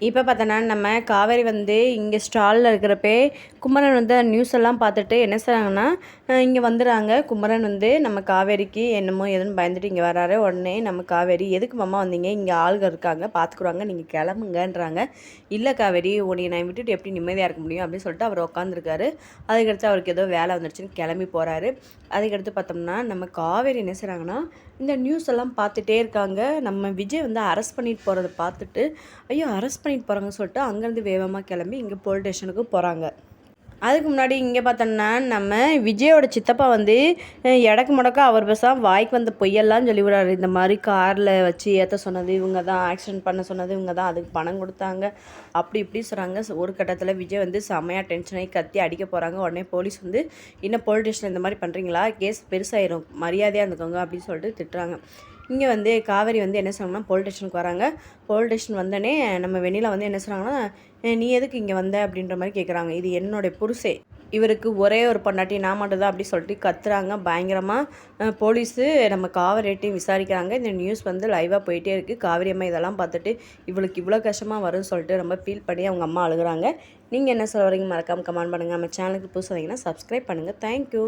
இப்போ பார்த்தோன்னா நம்ம காவேரி வந்து இங்கே ஸ்டாலில் இருக்கிறப்பே குமரன் வந்து நியூஸ் எல்லாம் பார்த்துட்டு என்ன செய்கிறாங்கன்னா இங்கே வந்துடுறாங்க குமரன் வந்து நம்ம காவேரிக்கு என்னமோ எதுன்னு பயந்துட்டு இங்கே வராரு. உடனே நம்ம காவேரி எதுக்கு மாமா வந்தீங்க? இங்கே ஆளுக இருக்காங்க. பார்த்துக்குறாங்க நீங்கள் கிளம்புங்கன்றாங்க. இல்லை காவேரி உன்னை நான் விட்டுட்டு எப்படி நிம்மதியாக இருக்க முடியும்? அப்படின்னு சொல்லிட்டு அவர் உட்காந்துருக்காரு அதுக்கடுத்து அவருக்கு ஏதோ வேலை வந்துடுச்சுன்னு கிளம்பி போகிறாரு அதுக்கடுத்து பார்த்தோம்னா நம்ம காவேரி என்ன செய்கிறாங்கன்னா இந்த நியூஸ் எல்லாம் பார்த்துட்டே இருக்காங்க. நம்ம விஜய் வந்து அரெஸ்ட் பண்ணிட்டு போகிறத பார்த்துட்டு ஐயோ அரெஸ்ட் பண்ணிட்டு போகிறாங்கன்னு சொல்லிட்டு அங்கேருந்து வேகமாக கிளம்பி இங்கே போலீஸ் ஸ்டேஷனுக்கு போகிறாங்க அதுக்கு முன்னாடி இங்கே பார்த்தோம்னா நம்ம விஜயோட சித்தப்பா வந்து இடக்கு எடக்கு முடக்க அவர் பேசாம வாய்க்கு வந்த பொய்யெல்லாம் சொல்லி விடுறாரு. இந்த மாதிரி காரில் வச்சு ஏற்ற சொன்னது இவங்க தான் ஆக்சிடென்ட் பண்ண சொன்னது இவங்க தான் அதுக்கு பணம் கொடுத்தாங்க. அப்படி இப்படி சொல்கிறாங்க ஒரு கட்டத்தில் விஜய் வந்து செமையாக டென்ஷன் ஆகி கத்தி அடிக்க போகிறாங்க உடனே போலீஸ் வந்து இன்னும் போலீஸ் ஸ்டேஷன் இந்த மாதிரி பண்ணுறீங்களா கேஸ் பெருசாயிரும். மரியாதையாக இருந்துக்கோங்க. அப்படின்னு சொல்லிட்டு திட்டுறாங்க. இங்கே வந்து காவேரி வந்து என்ன சொன்னாங்கன்னா போலீஸ் ஸ்டேஷனுக்கு வராங்க. போலீஸ் ஸ்டேஷன் வந்தோடனே நம்ம வெண்ணிலா வந்து என்ன சொல்கிறாங்கன்னா நீ எதுக்கு இங்கே வந்த? அப்படின்ற மாதிரி கேட்குறாங்க இது என்னுடைய புருஷே. இவருக்கு ஒரே ஒரு பொண்டாட்டி நான் மட்டும்தான் அப்படி சொல்லிட்டு கத்துறாங்க. பயங்கரமாக போலீஸு நம்ம காவேரிட்டையும் விசாரிக்கிறாங்க. இந்த நியூஸ் வந்து லைவாக போயிட்டே இருக்குது காவேரி அம்மா இதெல்லாம் பார்த்துட்டு இவளுக்கு இவ்வளோ கஷ்டமாக வரும்னு சொல்லிட்டு ரொம்ப ஃபீல் பண்ணி அவங்க அம்மா அழுகுறாங்க. நீங்கள் என்ன சொல்ல வரீங்க மறக்காமல் கமெண்ட் பண்ணுங்கள் நம்ம சேனலுக்கு புதுசு வந்தீங்கன்னா சப்ஸ்கிரைப் பண்ணுங்கள் தேங்க்யூ